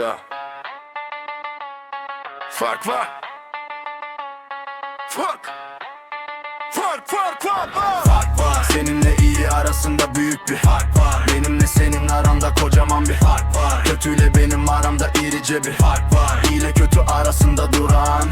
Ya. Fark var. Fark. Fark fark fark var. Fark var Seninle iyi arasında büyük bir fark var Benimle senin aranda kocaman bir fark var Kötüyle benim aramda irice bir fark var İyi ile kötü arasında duran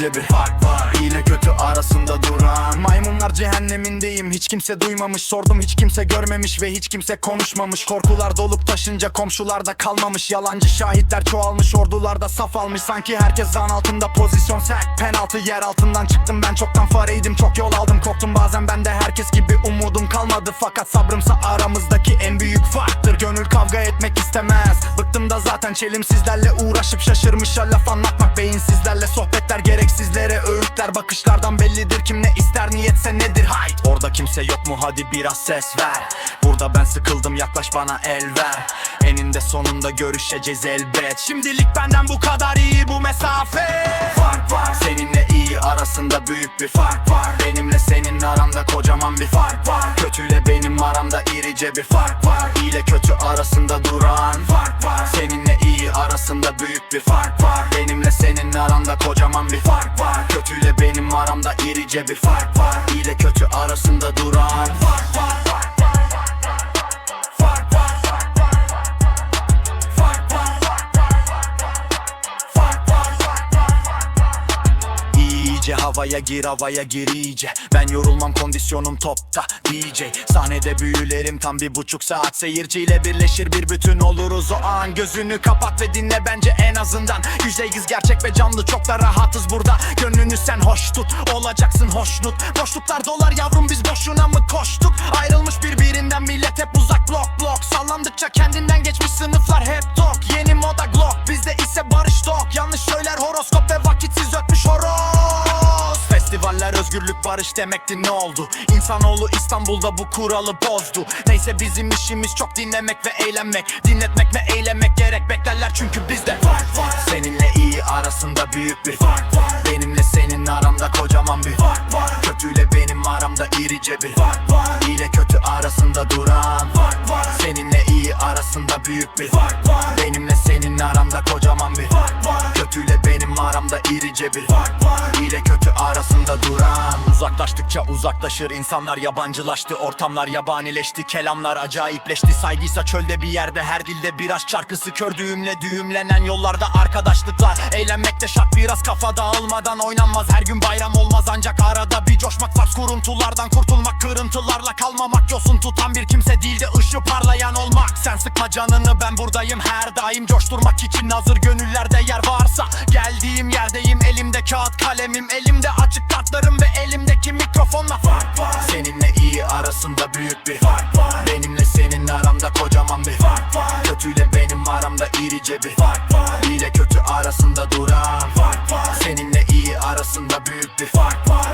irice bir fark var. İyi ile kötü arasında duran. Maymunlar cehennemindeyim. Hiç kimse duymamış. Sordum hiç kimse görmemiş ve hiç kimse konuşmamış. Korkular dolup taşınca komşularda kalmamış. Yalancı şahitler çoğalmış ordularda saf almış. Sanki herkes zan altında pozisyon sert. Penaltı yer altından çıktım. Ben çoktan fareydim Çok yol aldım korktum. Bazen ben de herkes gibi umudum kalmadı. Fakat sabrımsa aramızdaki en büyük farktır. Gönül kavga etmek istemez Bıktım da zaten çelimsizlerle uğraşıp şaşırmışlar laf anlatmak Beyinsizlerle sohbetler gereksizlere öğütler Bakışlardan bellidir. Kim ne ister niyetse nedir? Hayt Orada kimse yok mu? Hadi biraz ses ver. Burada ben sıkıldım yaklaş bana el ver. Eninde sonunda görüşeceğiz elbet. Şimdilik benden bu kadar iyi bu mesafe. Fark var seninle iyi arasında büyük bir fark var. Benimle senin aranda kocaman bir fark var. Kötüyle benim aramda irice bir fark var. İyi ile kötü arasında duran irice bir fark var İyice havaya gir havaya gir iyice. Ben yorulmam kondisyonum topta DJ Sahnede büyülerim tam bir buçuk saat Seyirciyle birleşir bir bütün oluruz. O an Gözünü kapat ve dinle bence en azından. Yüzdeyiz gerçek ve canlı çok da rahatız burada. Gönlünü sen hoş tut olacaksın hoşnut. Boşluklar dolar yavrum biz boşuna mı koştuk? Ayrılmış birbirinden millet hep uzak blok blok. Sallandıkça kendinden geçmiş sınıflar hep tok. Yeni moda glock bizde ise barış tok. Yanlış söyler horoskop özgürlük barış demekti ne oldu? İnsanoğlu İstanbul'da bu kuralı bozdu. Neyse bizim işimiz çok dinlemek ve eğlenmek. Dinletmek ve eylemek gerek beklerler çünkü bizde Fark var. Seninle iyi arasında büyük bir fark var. Benimle senin aramda kocaman bir fark var. Kötüyle benim aramda irice bir fark var. İyi ile kötü arasında duran fark var. Seninle iyi arasında büyük bir fark var. Benimle senin aramda irice bir fark var ile kötü arasında duran. Uzaklaştıkça uzaklaşır insanlar yabancılaştı Ortamlar yabanileşti kelamlar acayipleşti. Saygıysa çölde bir yerde her dilde bir aşk şarkısı Kör düğümle düğümlenen yollarda arkadaşlıklar. Eğlenmek de şart biraz kafa dağılmadan oynanmaz. Her gün bayram olmaz ancak arada bir coşmak var. Kuruntulardan kurtulmak kırıntılarla kalmamak Yosun tutan bir kimse değil de ışığı parlayan olmak Sen sıkma canını ben buradayım her daim. Coşturmak için hazır gönüllerde yer varsa Geldiğim yerdeyim. Elimde kağıt kalemim Elimde açık kartlarım ve elimdeki mikrofonla. Fark var. Seninle iyi arasında büyük bir fark var. Benimle senin aramda kocaman bir fark var. Kötüyle benim aramda irice bir fark var. İyi kötü arasında duran fark var. Seninle iyi arasında büyük bir fark var